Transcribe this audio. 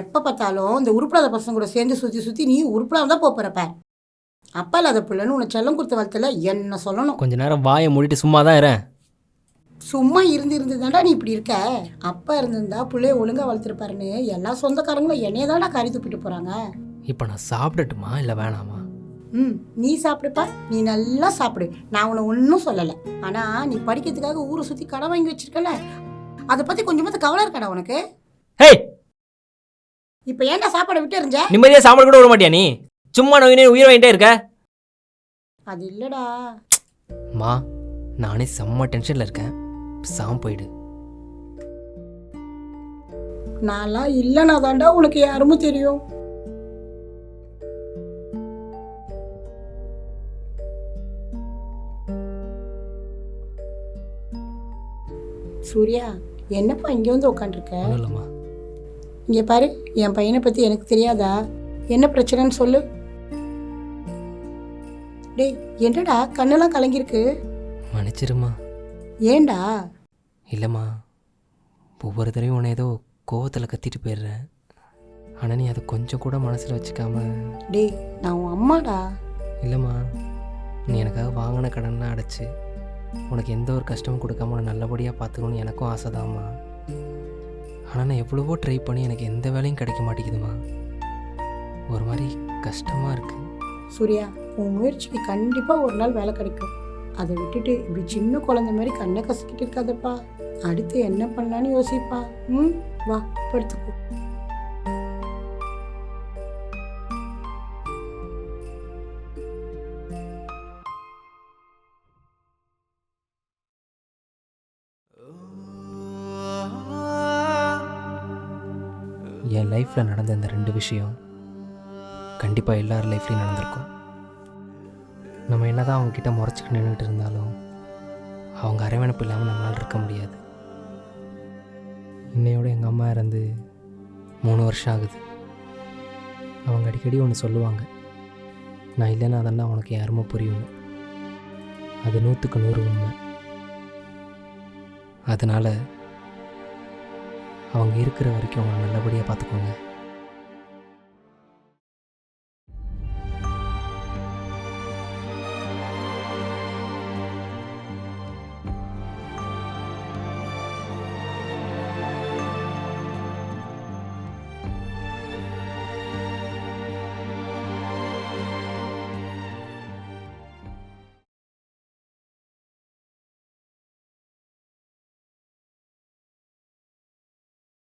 எப்போ பார்த்தாலும் இந்த உருப்படாத பசங்க கூட சேர்ந்து சுற்றி சுற்றி நீ உருப்படாம தான் போகிறப்ப அப்பா இல்லாத பிள்ளைன்னு உன்னை செல்லம் கொடுத்த வளர்த்துல என்ன சொல்லணும்? கொஞ்ச நேரம் வாயை மூடிட்டு சும்மா தான் இருறேன் சும்மா இருந்து இருந்து தாண்டா நீ இப்படி இருக்க. அப்பா இருந்திருந்தா பிள்ளைய ஒழுங்காக வளர்த்துருப்பாருன்னு எல்லா சொந்தக்காரங்களும் என்னைய தாண்டா கறி துப்பிட்டு போகிறாங்க இப்போ நான் சாப்பிடட்டுமா இல்லை வேணாமா? ம் நீ சாப்பிடுப்பா. நீ நல்லா சாப்பிடு. நான் உன்னை ஒன்றும் சொல்லலை. ஆனால் நீ படிக்கிறதுக்காக ஊரை சுற்றி கடை வாங்கி வச்சிருக்கல. அதை பற்றி கொஞ்சமாவது கவலை இருக்காடா உனக்கு? ஹேய்! இப்போ ஏன்டா சாப்பாடை விட்டு எறிஞ்ச நிம்மதியாக சாப்பிட கூட விட மாட்டியா நீ? சும்மா நோயினே உயிர் வாங்கிட்டே இருக்க. அது இல்லைடா. மா நானே செம்ம டென்ஷனில் இருக்கேன். சாம் போயிடு. நான்லாம் இல்லைனா தாண்டா உனக்கு யாருமே தெரியும். சூர்யா என்னப்பா இங்கே வந்து உட்காந்துருக்க ஒன்றும் இல்லைம்மா. இங்கே பாரு என் பையனை பற்றி எனக்கு தெரியாதா? என்ன பிரச்சனைன்னு சொல்லு. டேய் என்னடா கண்ணெல்லாம் கலங்கியிருக்கு? மன்னிச்சிருமா. ஏன்டா? இல்லைம்மா. ஒவ்வொரு தடவையும் உன்னை ஏதோ கோவத்தில் கத்திட்டு போயிடுறேன். ஆனால் நீ அதை கொஞ்சம் கூட மனசில் வச்சுக்காம. டேய் நான் உன் அம்மாடா. இல்லைம்மா. நீ எனக்காக வாங்கின கடன்லாம் அடைச்சி உனக்கு எந்த ஒரு கஷ்டமும் கொடுக்காம நல்லபடியாக பார்த்துக்கணும்னு எனக்கும் ஆசைதாம்மா. ஆனால் நான் எவ்வளவோ ட்ரை பண்ணி எனக்கு எந்த வேலையும் கிடைக்க மாட்டேங்குதுமா. ஒரு மாதிரி கஷ்டமாக இருக்குது சூர்யா உன் முயற்சிக்கு கண்டிப்பாக ஒரு நாள் வேலை கிடைக்கும். அதை விட்டுட்டு இப்படி சின்ன குழந்தை மாதிரி கண்ணை கசக்கிட்டு இருக்காதப்பா. அடுத்து என்ன பண்ணலான்னு யோசிப்பா. ம் வா படுத்துக்கோ. என் லைஃப்பில் நடந்த இந்த ரெண்டு விஷயம் கண்டிப்பாக எல்லார் லைஃப்லையும் நடந்திருக்கும். நம்ம என்னதான் அவங்க அவங்கக்கிட்ட முறைச்சிட்டு நின்றுட்டு இருந்தாலும் அவங்க அரவணைப்பு இல்லாமல் நம்மளால் இருக்க முடியாது. இன்னையோட எங்கள் அம்மா இறந்து மூணு வருஷம் ஆகுது. அவங்க அடிக்கடி ஒன்று சொல்லுவாங்க நான் இல்லைன்னா அதெல்லாம் உனக்கு யாருமோ புரியும் அது நூற்றுக்கு நூறு உண்மை. அதனால் அவங்க இருக்கிற வரைக்கும் அவங்க நல்லபடியாக பார்த்துக்கோங்க.